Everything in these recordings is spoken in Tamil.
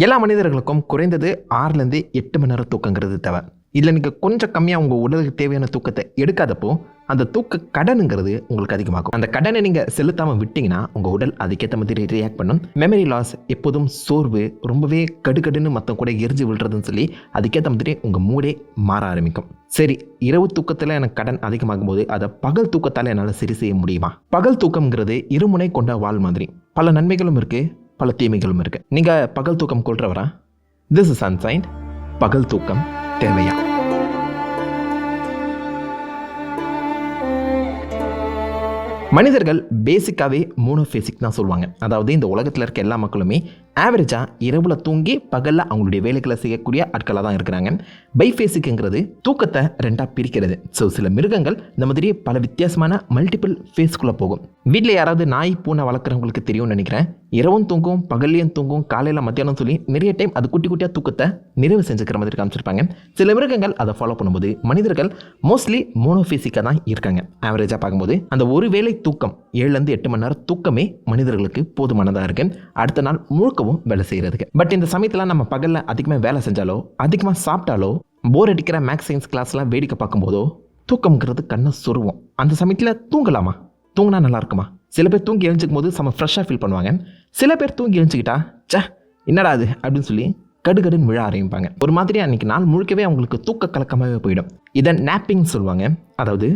எல்லா மனிதர்களுக்கும் குறைந்தது ஆறுலேருந்து எட்டு மணி நேரம் தூக்கங்கிறது தேவை. இதில் நீங்கள் கொஞ்சம் கம்மியாக உங்கள் உடலுக்கு தேவையான தூக்கத்தை எடுக்காதப்போ அந்த தூக்க கடனுங்கிறது உங்களுக்கு அதிகமாகும். அந்த கடனை நீங்கள் செலுத்தாமல் விட்டீங்கன்னா உங்கள் உடல் அதுக்கேற்ற மாதிரி ரியாக்ட் பண்ணும். மெமரி லாஸ் எப்போதும் சோர்வு ரொம்பவே கடுகடுன்னு மற்ற கூட எரிஞ்சு விழுறதுன்னு சொல்லி அதுக்கேற்ற மாதிரி உங்கள் மூடே மாற ஆரம்பிக்கும். சரி இரவு தூக்கத்தில் எனக்கு கடன் அதிகமாகும் போது அதை பகல் தூக்கத்தால் என்னால் சரி செய்ய முடியுமா? பகல் தூக்கம்ங்கிறது இருமுனை கொண்ட வாழ் மாதிரி. பல நன்மைகளும் இருக்குது பல தீமைகளும் இருக்குது நீங்கள் பகல் தூக்கம் கொள்றவரா திஸ் இஸ் அன்சைன் பகல் தூக்கம் தேவையா? மனிதர்கள் பேசிக்காகவே மோனோஃபேசிக் தான் சொல்லுவாங்க. அதாவது இந்த உலகத்தில் இருக்க எல்லா மக்களுமே ஆவரேஜாக இரவில் தூங்கி பகலில் அவங்களுடைய வேலைகளை செய்யக்கூடிய ஆட்களாக தான் இருக்கிறாங்க. பைஃபேசிக்குங்கிறது தூக்கத்தை ரெண்டாக பிரிக்கிறது. ஸோ சில மிருகங்கள் இந்த மாதிரி பல வித்தியாசமான மல்டிபிள் ஃபேஸ்க்குள்ளே போகும். வீட்டில் யாராவது நாய் பூனை வளர்க்குறவங்களுக்கு தெரியும்னு நினைக்கிறேன். இரவும் தூங்கும் பகல்லையும் தூங்கும் காலையில் மத்தியானம் சொல்லி நிறைய டைம் அது குட்டி குட்டியாக தூக்கத்தை நிறைவு செஞ்சுக்கிற மாதிரி காமிச்சிருப்பாங்க. சில மிருகங்கள் அதை ஃபாலோ பண்ணும்போது மனிதர்கள் மோஸ்ட்லி மோனோஃபேசிக்காக தான் இருக்காங்க. ஆவரேஜாக பார்க்கும்போது அந்த ஒரு வேளை தூக்கம் ஏழுலேருந்து எட்டு மணி நேரம் தூக்கமே மனிதர்களுக்கு போதுமானதாக இருக்குது அடுத்த நாள் முழுக்க முழுக்கவும் வேலை செய்கிறதுக்கு பட் இந்த சமயத்தில் நம்ம பகலில் அதிகமாக வேலை செஞ்சாலோ அதிகமாக சாப்பிட்டாலோ போர் அடிக்கிற மேக்ஸ் சயின்ஸ் கிளாஸ்லாம் வேடிக்கை பார்க்கும்போதோ தூக்கம்ங்கிறது கண்ணை சொருவோம். அந்த சமயத்தில் தூங்கலாமா? தூங்கினா நல்லா இருக்குமா? சில பேர் தூங்கி எழுஞ்சிக்கும் போது செம்ம ஃப்ரெஷ்ஷாக ஃபீல் பண்ணுவாங்க. சில பேர் தூங்கி எழுஞ்சிக்கிட்டா ச்சே என்னடா அது அப்படின்னு சொல்லி கடுகடுன்னு விழ ஆரம்பிப்பாங்க. ஒரு மாதிரி அன்றைக்கி நாள் முழுக்கவே அவங்களுக்கு தூக்க கலக்கமாகவே போயிடும். இதை நேப்பிங் சொல்லுவாங்க. அதாவது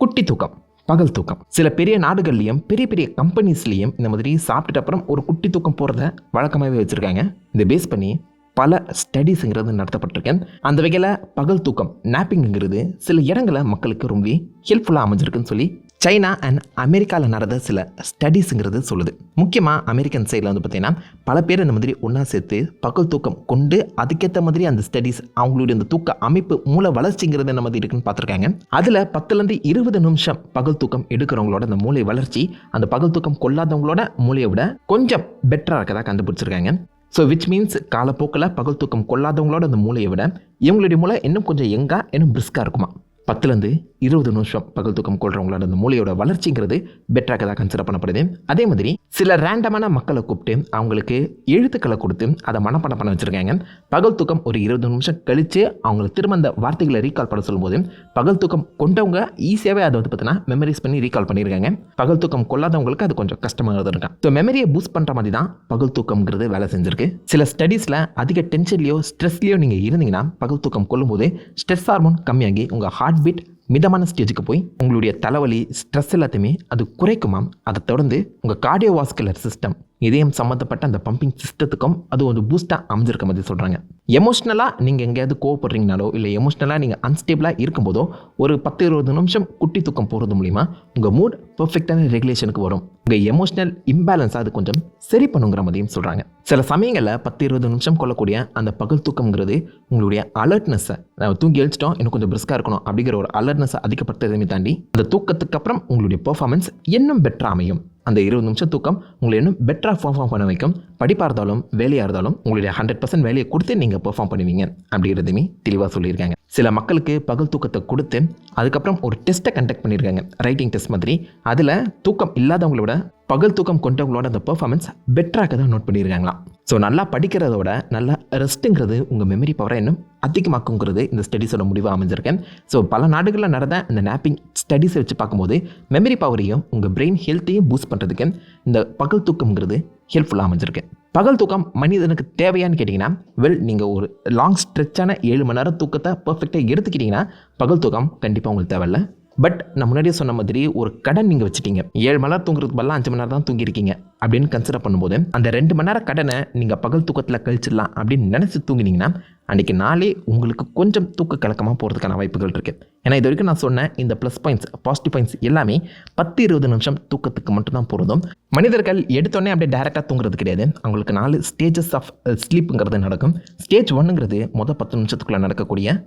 குட்டி தூக்கம். பகல் தூக்கம். சில பெரிய நாடுகள்லையும் பெரிய பெரிய கம்பெனிஸ்லேயும் இந்த மாதிரி சாப்பிட்டுட்டு அப்புறம் ஒரு குட்டி தூக்கம் போகிறத வழக்கமாகவே வச்சுருக்காங்க. இதை பேஸ் பண்ணி பல ஸ்டடீஸுங்கிறது நடத்தப்பட்டிருக்கேன். அந்த வகையில் பகல் தூக்கம் நாப்பிங்கிறது சில இடங்களில் மக்களுக்கு ரொம்ப ஹெல்ப்ஃபுல்லாக அமைஞ்சிருக்குன்னு சொல்லி சைனா அண்ட் அமெரிக்காவில் நடந்த சில ஸ்டடீஸுங்கிறது சொல்லுது. முக்கியமாக அமெரிக்கன் சைடில் வந்து பார்த்தீங்கன்னா பல பேர் இந்த மாதிரி ஒன்றா சேர்த்து பகல் தூக்கம் கொண்டு அதுக்கேற்ற மாதிரி அந்த ஸ்டடீஸ் அவங்களுடைய அந்த தூக்க அமைப்பு மூளை வளர்ச்சிங்கிறது என்ன மாதிரி இருக்குன்னு பார்த்துருக்காங்க அதில் பத்துலேருந்து இருபது நிமிஷம் பகல் தூக்கம் எடுக்கிறவங்களோட அந்த மூளை வளர்ச்சி அந்த பகல் தூக்கம் கொள்ளாதவங்களோட மூளையை விட கொஞ்சம் பெட்டராக இருக்கதாக கண்டுபிடிச்சிருக்காங்க. ஸோ விச் மீன்ஸ் காலப்போக்கில் பகல் தூக்கம் கொள்ளாதவங்களோட அந்த மூளையை விட இவங்களுடைய மூளை இன்னும் கொஞ்சம் எங்கா இன்னும் பிரிஸ்காக இருக்குமா? பத்துலேருந்து இருபது நிமிஷம் பகல் தூக்கம் கொள்றவங்களோட அந்த மூளையோட வளர்ச்சிங்கிறது பெட்டராக தான் கன்சிடர் பண்ணப்படுது அதே மாதிரி சில ரேண்டமான மக்களை கூப்பிட்டு அவங்களுக்கு எழுத்துக்களை கொடுத்து அதை மனப்பாடம் பண்ண வச்சுருக்காங்க. பகல் தூக்கம் ஒரு இருபது நிமிஷம் கழித்து அவங்களுக்கு திரும்ப அந்த வார்த்தைகளை ரீகால் பண்ண சொல்லும்போது பகல் தூக்கம் கொண்டவங்க ஈஸியாகவே அதை வந்து பார்த்தீங்கன்னா மெமரிஸ் பண்ணி ரீகால் பண்ணியிருக்காங்க பகல் தூக்கம் கொள்ளாதவங்களுக்கு அது கொஞ்சம் கஷ்டமாக இருக்கும் ஸோ மெமரியை பூஸ்ட் பண்ணுற மாதிரி தான் பகல் தூக்கம்ங்கிறது வேலை செஞ்சிருக்கு. சில ஸ்டடீஸில் அதிக டென்ஷன்லையோ ஸ்ட்ரெஸ்லையோ நீங்கள் இருந்தீங்கன்னா பகல் தூக்கம் கொள்ளும்போது ஸ்ட்ரெஸ் ஹார்மோன் கம்மியாகி உங்கள் ஹார்ட் பீட் மிதமான ஸ்டேஜுக்கு போய் உங்களுடைய தலைவலி ஸ்ட்ரெஸ் எல்லாத்தையுமே அது குறைக்குமாம் அதை தொடர்ந்து உங்கள் கார்டியோவாஸ்குலர் சிஸ்டம் இதயம் சம்மந்தப்பட்ட அந்த பம்பிங் சிஸ்டத்துக்கும் அது ஒரு பூஸ்ட்டாக அமைஞ்சிருக்க மாதிரி சொல்கிறாங்க எமோஷ்னலாக நீங்கள் எங்கேயாவது கோவப்படுறீங்கனாலோ இல்லை எமோஷ்னலாக நீங்கள் அன்ஸ்டேபிளாக இருக்கும்போதோ ஒரு பத்து இருபது நிமிஷம் குட்டி தூக்கம் போகிறது மூலிமா உங்கள் மூட் பர்ஃபெக்டான ரெகுலேஷனுக்கு வரும். உங்கள் எமோஷ்னல் இம்பேலன்ஸ் அது கொஞ்சம் சரி பண்ணுங்கிற மாதிரியும் சொல்கிறாங்க சில சமயங்களில் பத்து இருபது நிமிஷம் கொள்ளக்கூடிய அந்த பகல் தூக்கம்ங்கிறது உங்களுடைய அலர்ட்னஸை நான் தூங்கி எழுச்சிட்டோம் இன்னும் கொஞ்சம் பிரிஸ்காக இருக்கணும் அப்படிங்கிற ஒரு அலர்ட் அலர்ட்னஸை அதிகப்படுத்துறதுமே தாண்டி அந்த தூக்கத்துக்கு அப்புறம் உங்களுடைய பெர்ஃபார்மன்ஸ் இன்னும் பெட்டராக அமையும். அந்த இருபது நிமிஷம் தூக்கம் உங்களை இன்னும் பெட்டராக பெர்ஃபார்ம் பண்ண வைக்கும். படிப்பாக இருந்தாலும் வேலையாக இருந்தாலும் உங்களுடைய ஹண்ட்ரட் பர்சன்ட் வேலையை கொடுத்து நீங்கள் பெர்ஃபார்ம் பண்ணுவீங்க அப்படிங்கிறதுமே தெளிவாக சொல்லியிருக்காங்க. சில மக்களுக்கு பகல் தூக்கத்தை கொடுத்து அதுக்கப்புறம் ஒரு டெஸ்ட்டை கண்டக்ட் பண்ணியிருக்காங்க. ரைட்டிங் டெஸ்ட் மாதிரி. அதில் தூக்கம் இல்லாதவங்களோட பகல் தூக்கம் கொண்டவங்களோட அந்த பெர்ஃபார்மன்ஸ் பெட்டராக தான் நோட் பண்ணியிருக்காங்களாம் ஸோ நல்லா படிக்கிறத விட நல்லா ரெஸ்ட்டுங்கிறது உங்கள் மெமரி பவரை இன்னும் அதிகமாக்குங்கிறது இந்த ஸ்டடீஸோட முடிவாக அமைஞ்சிருக்கேன். ஸோ பல நாடுகளில் நடந்த இந்த நாப்பிங் ஸ்டடீஸை வச்சு பார்க்கும்போது மெமரி பவரையும் உங்கள் பிரெயின் ஹெல்த்தையும் பூஸ்ட் பண்ணுறதுக்கு இந்த பகல் தூக்கம்ங்கிறது ஹெல்ப்ஃபுல்லாக அமைஞ்சிருக்கு. பகல் தூக்கம் மனிதனுக்கு தேவையான்னு கேட்டிங்கன்னா வெல் நீங்கள் ஒரு லாங் ஸ்ட்ரெச்சான ஏழு மணி நேரம் தூக்கத்தை பர்ஃபெக்டாக எடுத்துக்கிட்டிங்கன்னா பகல் தூக்கம் கண்டிப்பாக உங்களுக்கு தேவையில்ல. பட் நான் முன்னாடியே சொன்ன மாதிரி ஒரு கடன் நீங்கள் வச்சுட்டீங்க. ஏழு மணி நேரம் தூங்குறதுக்கு பதிலாக அஞ்சு மணி நேரம் தான் தூங்கியிருக்கீங்க அப்படின்னு கன்சிடர் பண்ணும்போது அந்த ரெண்டு மணி நேரம் கடனை நீங்கள் பகல் தூக்கத்தில் கழிச்சிடலாம் அப்படின்னு நினச்சி தூங்கினீங்கன்னா அன்றைக்கி நாளே உங்களுக்கு கொஞ்சம் தூக்க கலக்கமாக போகிறதுக்கான வாய்ப்புகள் இருக்குது ஏன்னா இது வரைக்கும் நான் சொன்ன இந்த ப்ளஸ் பாயிண்ட்ஸ் பாசிட்டிவ் பாயிண்ட்ஸ் எல்லாமே பத்து இருபது நிமிஷம் தூக்கத்துக்கு மட்டும்தான் பொருந்தும் மனிதர்கள் எடுத்தோடனே அப்படியே டேரெக்டாக தூங்குறது கிடையாது. அவங்களுக்கு நாலு ஸ்டேஜஸ் ஆஃப் ஸ்லீப்புங்கிறது நடக்கும். ஸ்டேஜ் ஒன்றுங்கிறது மொதல் பத்து நிமிஷத்துக்குள்ளே நடக்கக்கூடிய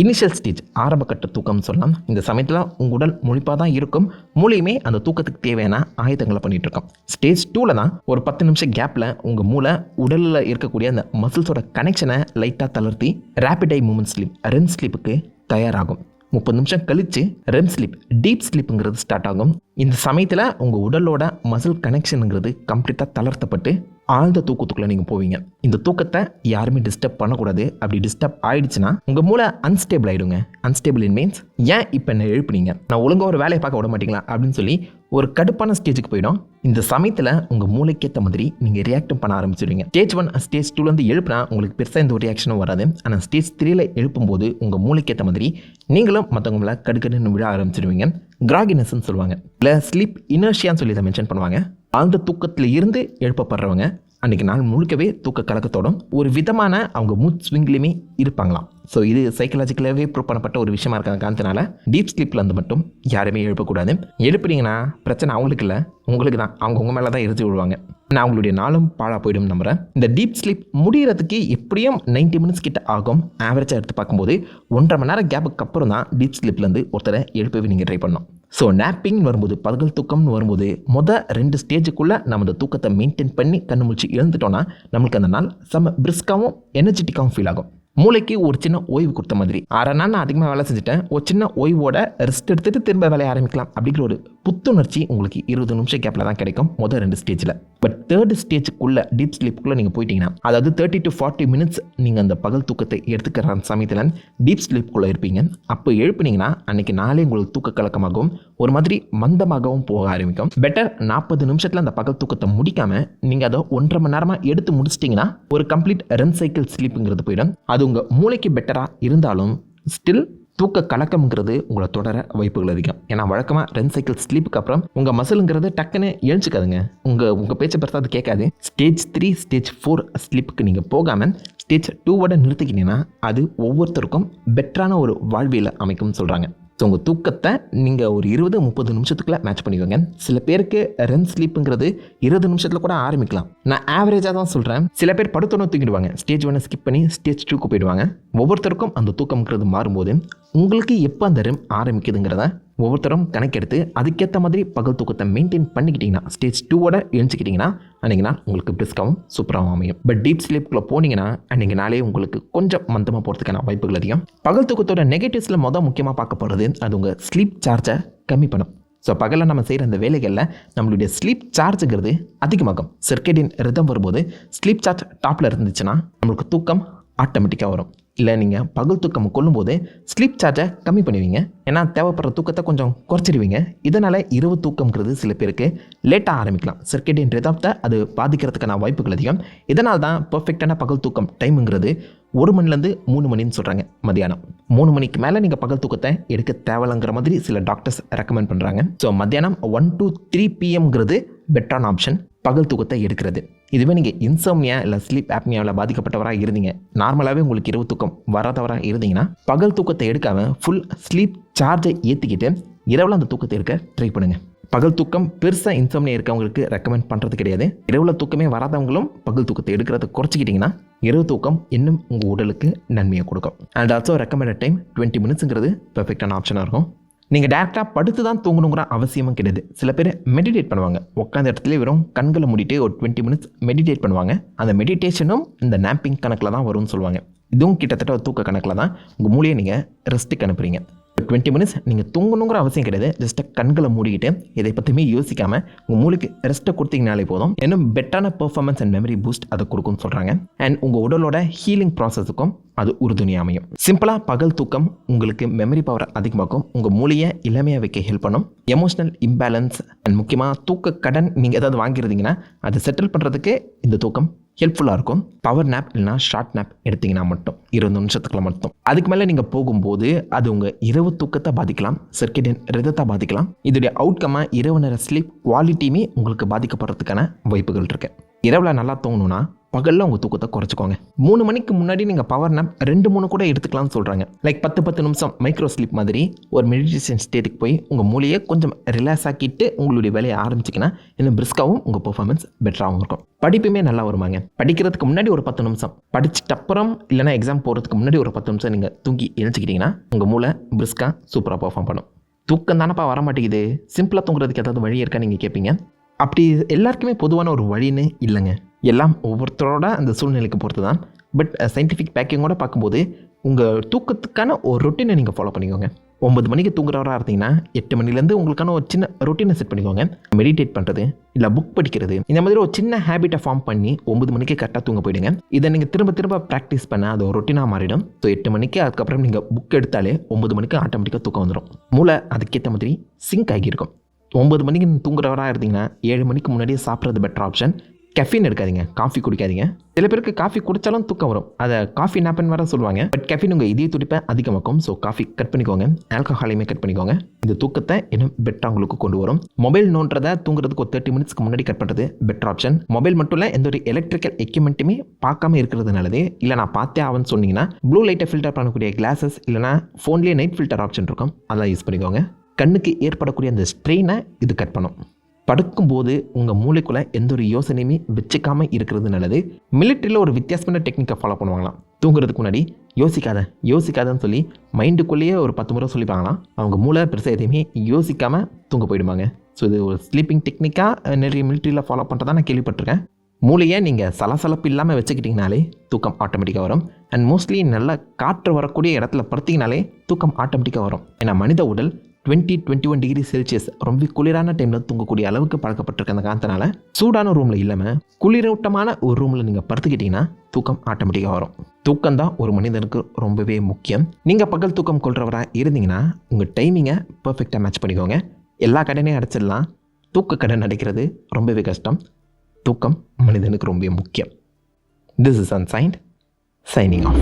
இனிஷியல் ஸ்டேஜ் ஆரம்பக்கட்ட தூக்கம்னு சொல்லலாம். இந்த சமயத்தில் உங்கள் உடல் முழிப்பாக தான் இருக்கும். மூளையுமே அந்த தூக்கத்துக்கு தேவையான ஆயுதங்களை பண்ணிகிட்டு இருக்கோம். ஸ்டேஜ் டூவில் தான் ஒரு பத்து நிமிஷம் கேப்பில் உங்கள் மூளை உடலில் இருக்கக்கூடிய அந்த மசில்ஸோட கனெக்ஷனை லைட்டாக தளர்த்தி rapid eye movement sleep REM ஸ்லீப்புக்கு தயாராகும். முப்பது நிமிஷம் கழித்து ரெம் ஸ்லீப் டீப் ஸ்லீப்புங்கிறது ஸ்டார்ட் ஆகும். இந்த சமயத்தில் உங்கள் உடலோட மசில் கனெக்ஷனுங்கிறது கம்ப்ளீட்டாக தளர்த்தப்பட்டு ஆழ்ந்த தூக்கத்துக்குள்ளே நீங்கள் போவீங்க. இந்த தூக்கத்தை யாருமே டிஸ்டர்ப் பண்ணக்கூடாது. அப்படி டிஸ்டர்ப் ஆயிடுச்சுன்னா உங்கள் மூளை அன்ஸ்டேபிள் ஆகிடுங்க அன்ஸ்டேபிள் இன் மீன்ஸ் ஏன் இப்போ என்ன எழுப்புனீங்க? நான் ஒழுங்காக ஒரு வேலையை பார்க்க விட மாட்டீங்களா? அப்படின்னு சொல்லி ஒரு கடுப்பான ஸ்டேஜுக்கு போயிடும். இந்த சமயத்தில் உங்கள் மூளைக்கேற்ற மாதிரி நீங்கள் ரியாக்டும் பண்ண ஆரம்பிச்சிடுவீங்க ஸ்டேஜ் ஒன் ஸ்டேஜ் டூலேருந்து எழுப்புனா உங்களுக்கு பெருசாக எந்த ஒரு ரியாக்ஷனும் வராது. ஆனால் ஸ்டேஜ் த்ரீல எழுப்பும்போது உங்கள் மூளைக்கேற்ற மாதிரி நீங்களும் மற்றவங்கள கடுக்கடுன்னு விழ ஆரம்பிச்சிடுவீங்க கிராகினஸ்ன்னு சொல்லுவாங்க. இல்லை ஸ்லீப் இனர்ஷியான்னு சொல்லி இதை மென்ஷன் பண்ணுவாங்க. ஆழ்ந்த தூக்கத்தில் இருந்து எழுப்பப்படுறவங்க அன்றைக்கி நாள் முழுக்கவே தூக்க கலக்கத்தோடும் ஒரு விதமான அவங்க மூட் ஸ்விங்லேயுமே இருப்பாங்களாம். ஸோ இது சைக்கலாஜிக்கலாகவே ப்ரூவ் பண்ணப்பட்ட ஒரு விஷயமா இருக்காங்க காரணத்தினால டீப் ஸ்லீப்பில் இருந்து மட்டும் யாருமே எழுப்பக்கூடாது. எழுப்புனீங்கன்னா பிரச்சனை அவங்களுக்கு இல்லை. உங்களுக்கு தான். அவங்க உங்கள் மேலே தான் எரிஞ்சு விழுவாங்க. நான் அவங்களுடைய நாளும் பாழா போயிடும் நம்புகிறேன் இந்த டீப் ஸ்லீப் முடிகிறதுக்கு எப்படியும் 90 மினிட்ஸ் கிட்ட ஆகும். ஆவரேஜாக எடுத்து பார்க்கும்போது ஒன்றரை மணி நேரம் கேப்புக்கு அப்புறம் தான் டீப் ஸ்லீப்லேருந்து ஒருத்தரை எழுப்பவே நீங்கள் ட்ரை பண்ணணும். ஸோ நேப்பிங் வரும்போது பகல் தூக்கம்னு வரும்போது மொதல் ரெண்டு ஸ்டேஜுக்குள்ளே நம்ம அந்த தூக்கத்தை மெயின்டைன் பண்ணி கண்ணு முழிச்சு எழுந்துட்டோம்னா நம்மளுக்கு அந்த நாள் செம்ம பிரிஸ்காகவும் எனர்ஜெட்டிக்காகவும் ஃபீல் ஆகும். மூளைக்கு ஒரு சின்ன ஓய்வு கொடுத்த மாதிரி. அரை நாள் நான் அதிகமாக வேலை செஞ்சுட்டேன். ஒரு சின்ன ஓய்வோட ரெஸ்ட் எடுத்துட்டு திரும்ப வேலையை ஆரம்பிக்கலாம். அப்படிங்கிற ஒரு புத்துணர்ச்சி உங்களுக்கு இருபது நிமிஷம் கேப்பில் தான் கிடைக்கும். முதல் ரெண்டு ஸ்டேஜில் பட் தேர்ட் ஸ்டேஜுக்குள்ளே டீப் ஸ்லீப்புக்குள்ளே நீங்கள் போயிட்டீங்கன்னா அதாவது தேர்ட்டி டு ஃபார்ட்டி மினிட்ஸ் நீங்கள் அந்த பகல் தூக்கத்தை எடுத்துக்கிற அந்த சமயத்தில் டீப் ஸ்லீப்புக்குள்ளே இருப்பீங்க. அப்போ எழுப்புனீங்கன்னா அன்றைக்கி நாளே உங்களுக்கு தூக்க கலக்கமாகவும் ஒரு மாதிரி மந்தமாகவும் போக ஆரம்பிக்கும். பெட்டர் நாற்பது நிமிஷத்தில் அந்த பகல் தூக்கத்தை முடிக்காமல் நீங்கள் அதை ஒன்றரை மணி நேரமாக எடுத்து முடிச்சிட்டிங்கன்னா ஒரு கம்ப்ளீட் ரன் சைக்கிள் ஸ்லீப்புங்கிறது போயிடும். அது உங்கள் மூளைக்கு பெட்டராக இருந்தாலும் ஸ்டில் தூக்க கலக்கம்ங்கிறது உங்களை தொடர வாய்ப்புகள் அதிகம். ஏன்னா வழக்கமாக ரெண்டு சைக்கிள் ஸ்லீப்புக்கு அப்புறம் உங்கள் மசிலுங்கிறது டக்குன்னு எழுச்சிக்காதுங்க உங்கள் உங்கள் பேச்சை பெருசாக அது கேட்காது. ஸ்டேஜ் த்ரீ ஸ்டேஜ் ஃபோர் ஸ்லீப்புக்கு நீங்கள் போகாமல் ஸ்டேஜ் டூவோட நிறுத்திக்கிட்டீங்கன்னா அது ஒவ்வொருத்தருக்கும் பெட்டரான ஒரு வாழ்வியலை அமைக்கும்னு சொல்கிறாங்க ஸோ உங்கள் தூக்கத்தை நீங்கள் ஒரு இருபது முப்பது நிமிஷத்துக்குள்ளே மேட்ச் பண்ணிக்கோங்க. சில பேருக்கு ரென் ஸ்லீப்புங்கிறது இருபது நிமிஷத்தில் கூட ஆரம்பிக்கலாம். நான் ஆவரேஜாக தான் சொல்கிறேன் சில பேர் படுத்தோன்னு தூக்கிடுவாங்க ஸ்டேஜ் ஒன்று ஸ்கிப் பண்ணி ஸ்டேஜ் டூக்கு போயிடுவாங்க. ஒவ்வொருத்தருக்கும் அந்த தூக்கம்ங்கிறது மாறும்போது உங்களுக்கு எப்போ அந்த ரெம் ஆரம்பிக்குதுங்கிறத ஒவ்வொருத்தரும் கணக்கெடுத்து அதுக்கேற்ற மாதிரி பகல் தூக்கத்தை மெயின்டைன் பண்ணிக்கிட்டிங்கன்னா ஸ்டேஜ் டூவோட எழுச்சிக்கிட்டிங்கன்னா அன்றைக்கினா உங்களுக்கு பிரிஸ்காவும் சூப்பராகவும் அமையும். பட் டீப் ஸ்லீப்புக்குள்ளே போனீங்கன்னா அன்றைக்கி நாளே உங்களுக்கு கொஞ்சம் மந்தமாக போகிறதுக்கான வாய்ப்புகள் அதிகம். பகல் தூக்கத்தோட நெகட்டிவ்ஸில் மொதல் முக்கியமாக பார்க்க போகிறது அது உங்கள் ஸ்லீப் சார்ஜை கம்மி பண்ணும். ஸோ பகலில் நம்ம செய்கிற அந்த வேலைகளில் நம்மளுடைய ஸ்லீப் சார்ஜுங்கிறது அதிகமாகும். சர்க்கேடின் ரிதம் வரும்போது ஸ்லீப் சார்ஜ் டாப்பில் இருந்துச்சுன்னா நம்மளுக்கு தூக்கம் ஆட்டோமேட்டிக்காக வரும். இல்லை நீங்கள் பகல் தூக்கம் கொள்ளும்போது ஸ்லீப் சார்ஜை கம்மி பண்ணுவீங்க. ஏன்னா தேவைப்படுற தூக்கத்தை கொஞ்சம் குறைச்சிடுவீங்க. இதனால் இரவு தூக்கம்ங்கிறது சில பேருக்கு லேட்டாக ஆரம்பிக்கலாம். சர்க்கேடியன் ரிதத்தை அது பாதிக்கிறதுக்கான வாய்ப்புகள் அதிகம். இதனால் தான் பர்ஃபெக்டான பகல் தூக்கம் டைமுங்கிறது ஒரு மணிலேருந்து மூணு மணின்னு சொல்கிறாங்க மத்தியானம். மூணு மணிக்கு மேலே நீங்கள் பகல் தூக்கத்தை எடுக்க தேவையில்லைங்கிற மாதிரி சில டாக்டர்ஸ் ரெக்கமெண்ட் பண்ணுறாங்க ஸோ மத்தியானம் ஒன் டு த்ரீ பிஎம்ங்கிறது பெட்டரான ஆப்ஷன் பகல் தூக்கத்தை எடுக்கிறது. இதுவே நீங்கள் இன்சோம்னியா இல்லை ஸ்லீப் ஆப்னியாவில் பாதிக்கப்பட்டவராக இருந்தீங்க. நார்மலாகவே உங்களுக்கு இரவு தூக்கம் வராதவராக இருந்தீங்கன்னா பகல் தூக்கத்தை எடுக்காம ஃபுல் ஸ்லீப் சார்ஜை ஏற்றிக்கிட்டு இரவில் அந்த தூக்கத்தை எடுக்க ட்ரை பண்ணுங்கள் பகல் தூக்கம் பெருசாக இன்சோம்னியா இருக்கவங்களுக்கு ரெக்கமெண்ட் பண்ணுறது கிடையாது. இரவில் தூக்கமே வராதவங்களும் பகல் தூக்கத்தை எடுக்கிறத குறைச்சிக்கிட்டிங்கன்னா இரவு தூக்கம் இன்னும் உங்கள் உடலுக்கு நன்மையை கொடுக்கும். And also recommended time twenty மினிட்ஸுங்கிறது பெர்ஃபெக்டான ஆப்ஷனாக இருக்கும். நீங்கள் டேரெக்டாக படுத்து தான் தூங்கணுங்கிற அவசியமும் கிடையாது. சில பேர் மெடிடேட் பண்ணுவாங்க. உட்காந்த இடத்துல வெறும் கண்களை மூடிட்டு ஒரு டுவெண்ட்டி மினிட்ஸ் மெடிடேட் பண்ணுவாங்க. அந்த மெடிடேஷனும் இந்த நாப்பிங் கணக்கில் தான் வரும்னு சொல்லுவாங்க. இதுவும் கிட்டத்தட்ட ஒரு தூக்க கணக்கில் தான். உங்கள் மூலியை நீங்கள் ரெஸ்ட்டுக்கு அனுப்புறீங்க. டுவெண்ட்டி மினிட்ஸ் நீங்கள் தூங்கணுங்கிற அவசியம் கிடையாது. ஜஸ்ட்டு கண்களை மூடிக்கிட்டு இதை பற்றியுமே யோசிக்காமல் உங்கள் மூளைக்கு ரெஸ்ட்டை கொடுத்தீங்கனாலே போதும். இன்னும் பெட்டரான பெர்ஃபார்மன்ஸ் அண்ட் மெமரி பூஸ்ட் அதை கொடுக்கும்னு சொல்கிறாங்க அண்ட் உங்கள் உடலோட ஹீலிங் ப்ராசஸுக்கும் அது உறுதுணை அமையும். சிம்பிளாக பகல் தூக்கம் உங்களுக்கு மெமரி பவர் அதிகமாக்கும். உங்கள் மூளையை இளமையாக வைக்க ஹெல்ப் பண்ணும். எமோஷனல் இம்பேலன்ஸ் அண்ட் முக்கியமாக தூக்க கடன் நீங்கள் ஏதாவது வாங்கியிருந்தீங்கன்னா அதை செட்டில் பண்ணுறதுக்கு இந்த தூக்கம் ஹெல்ப்ஃபுல்லாக இருக்கும். பவர் நேப் இல்லைனா ஷார்ட் நேப் எடுத்தீங்கன்னா மட்டும் இருபது நிமிஷத்துக்குள்ள மட்டும். அதுக்கு மேலே நீங்கள் போகும்போது அது உங்கள் இரவு தூக்கத்தை பாதிக்கலாம் சர்க்கிடன் ரிதத்தை பாதிக்கலாம். இதோடைய அவுட்கம்மாக இரவு நேர ஸ்லீப் குவாலிட்டியுமே உங்களுக்கு பாதிக்கப்படுறதுக்கான வாய்ப்புகள் இருக்குது இரவில் நல்லா தோணுன்னா பகலில் உங்கள் தூக்கத்தை குறைச்சிக்கோங்க. மூணு மணிக்கு முன்னாடி நீங்கள் பவர் நேப் ரெண்டு மூணு கூட எடுத்துக்கலாம்னு சொல்கிறாங்க லைக் பத்து பத்து நிமிஷம் மைக்ரோ ஸ்லீப் மாதிரி ஒரு மெடிடேஷன் ஸ்டேட்டுக்கு போய் உங்கள் மூலையை கொஞ்சம் ரிலாக்ஸ் ஆக்கிட்டு உங்களுடைய வேலையை ஆரம்பிச்சிங்கன்னா இன்னும் பிரிஸ்காகவும் உங்கள் பெர்ஃபார்மன்ஸ் பெட்டராகவும் இருக்கும். படிப்புமே நல்லா வருவாங்க படிக்கிறதுக்கு முன்னாடி ஒரு பத்து நிமிஷம். படிச்சுட்டு அப்புறம் இல்லைனா எக்ஸாம் போகிறதுக்கு முன்னாடி ஒரு பத்து நிமிஷம் நீங்கள் தூங்கி எழுச்சிக்கிட்டிங்கன்னா உங்கள் மூளை பிரிஸ்காக சூப்பராக பெர்ஃபார்ம் பண்ணும். தூக்கம் தானப்பா வர மாட்டேங்குது சிம்பிளாக தூங்குறதுக்கு ஏதாவது வழி இருக்கா நீங்கள் கேட்பீங்க அப்படி எல்லாருக்குமே பொதுவான ஒரு வழின்னு இல்லைங்க. எல்லாம் ஒவ்வொருத்தரோட அந்த சூழ்நிலைக்கு பொறுத்து தான் பட் சயின்டிஃபிக் பேக்கிங்கோட பார்க்கும்போது உங்கள் தூக்கத்துக்கான ஒரு ரொட்டீனை நீங்கள் ஃபாலோ பண்ணிக்கோங்க. ஒம்பது மணிக்கு தூங்குறவராக இருந்தீங்கன்னா எட்டு மணிலேருந்து உங்களுக்கான ஒரு சின்ன ரொட்டீனை செட் பண்ணிக்கோங்க. மெடிடேட் பண்ணுறது இல்லை புக் படிக்கிறது இந்த மாதிரி ஒரு சின்ன ஹேபிட்டை ஃபார்ம் பண்ணி ஒம்பது மணிக்கு கரெக்டாக தூங்க போயிடுங்க. இதை நீங்கள் திரும்ப திரும்ப ப்ராக்டிஸ் பண்ண அது ஒரு ரொட்டீனாக மாறிடும். ஸோ எட்டு மணிக்கு அதுக்கப்புறம் நீங்கள் புக் எடுத்தாலே ஒம்பது மணிக்கு ஆட்டோமேட்டிக்காக தூக்கம் வந்துடும் மூளை அதுக்கேற்ற மாதிரி சிங்க் ஆகியிருக்கும். ஒம்பது மணிக்கு தூங்குறவராக இருந்தீங்கன்னா ஏழு மணிக்கு முன்னாடியே சாப்பிட்றது பெட்டர் ஆப்ஷன் கெஃபின் எடுக்காதீங்க. காஃபி குடிக்காதீங்க. சில பேருக்கு காஃபி குடித்தாலும் தூக்கம் வரும். அதை காஃபி நாப்பன் வர சொல்லுவாங்க. பட் கெஃபின் உங்கள் இதய துடிப்பை அதிகமாக்கும் ஸோ காஃபி கட் பண்ணிக்கோங்க. ஆல்கஹாலையுமே கட் பண்ணிக்கோங்க. இந்த தூக்கத்தை இன்னும் பெட்டராக உங்களுக்கு கொண்டு வரும். மொபைல் நோன்றதை தூங்குறதுக்கு ஒரு தேர்ட்டி மினிட்ஸ்க்கு முன்னாடி கட் பண்ணுறது பெட்டர் ஆப்ஷன் மொபைல் மட்டும் இல்லை எந்த ஒரு எலக்ட்ரிக்கல் எக்யூப்மெண்ட்டுமே பார்க்காம இருக்கிறது நல்லது இல்லை நான் பார்த்தே ஆவன்னு சொன்னீங்கன்னா ப்ளூ லைட்டை ஃபில்டர் பண்ணக்கூடிய கிளாஸஸ் இல்லைனா ஃபோன்லேயே நைட் ஃபில்டர் ஆப்ஷன் இருக்கும். அதெல்லாம் யூஸ் பண்ணிக்கோங்க. கண்ணுக்கு ஏற்படக்கூடிய அந்த ஸ்ட்ரெயினை இது கட் பண்ணும். படுக்கும்போது உங்கள் மூளைக்குள்ளே எந்த ஒரு யோசனையுமே வச்சுக்காமல் இருக்கிறது நல்லது. மிலிட்ரியில் ஒரு வித்தியாசமான டெக்னிக்கை ஃபாலோ பண்ணுவாங்களாம். தூங்குறதுக்கு முன்னாடி யோசிக்காத யோசிக்காதன்னு சொல்லி மைண்டுக்குள்ளேயே ஒரு பத்து முறை சொல்லிப்பாங்களாம். அவங்க மூளை பெருசாக எதையுமே யோசிக்காமல் தூங்க போயிடுவாங்க. ஸோ இது ஒரு ஸ்லீப்பிங் டெக்னிக்காக நிறைய மிலிட்ரியில் ஃபாலோ பண்ணுறதா நான் கேள்விப்பட்டிருக்கேன். மூளையை நீங்கள் சலசலப்பு இல்லாமல் வச்சுக்கிட்டிங்கனாலே தூக்கம் ஆட்டோமேட்டிக்காக வரும். அண்ட் மோஸ்ட்லி நல்லா காற்று வரக்கூடிய இடத்துல படுத்திங்கனாலே தூக்கம் ஆட்டோமேட்டிக்காக வரும். ஏன்னா மனித உடல் twenty twenty one degree Celsius ரொம்ப குளிரான டைமில் தூங்கக்கூடிய அளவுக்கு பழக்கப்பட்டிருக்க அந்த காரணத்தினால சூடான ரூமில் இல்லாமல் குளிரூட்டமான ஒரு ரூமில் நீங்கள் படுத்துக்கிட்டிங்கன்னா தூக்கம் ஆட்டோமேட்டிக்காக வரும். தூக்கம் தான் ஒரு மனிதனுக்கு ரொம்பவே முக்கியம். நீங்கள் பகல் தூக்கம் கொள்றவராக இருந்தீங்கன்னா உங்கள் டைமிங்கை பர்ஃபெக்டாக மேட்ச் பண்ணிக்கோங்க. எல்லா கடனையும் அடைச்சிடலாம். தூக்க கடன் அடைக்கிறது ரொம்பவே கஷ்டம். தூக்கம் மனிதனுக்கு ரொம்ப முக்கியம். This is ancient signing off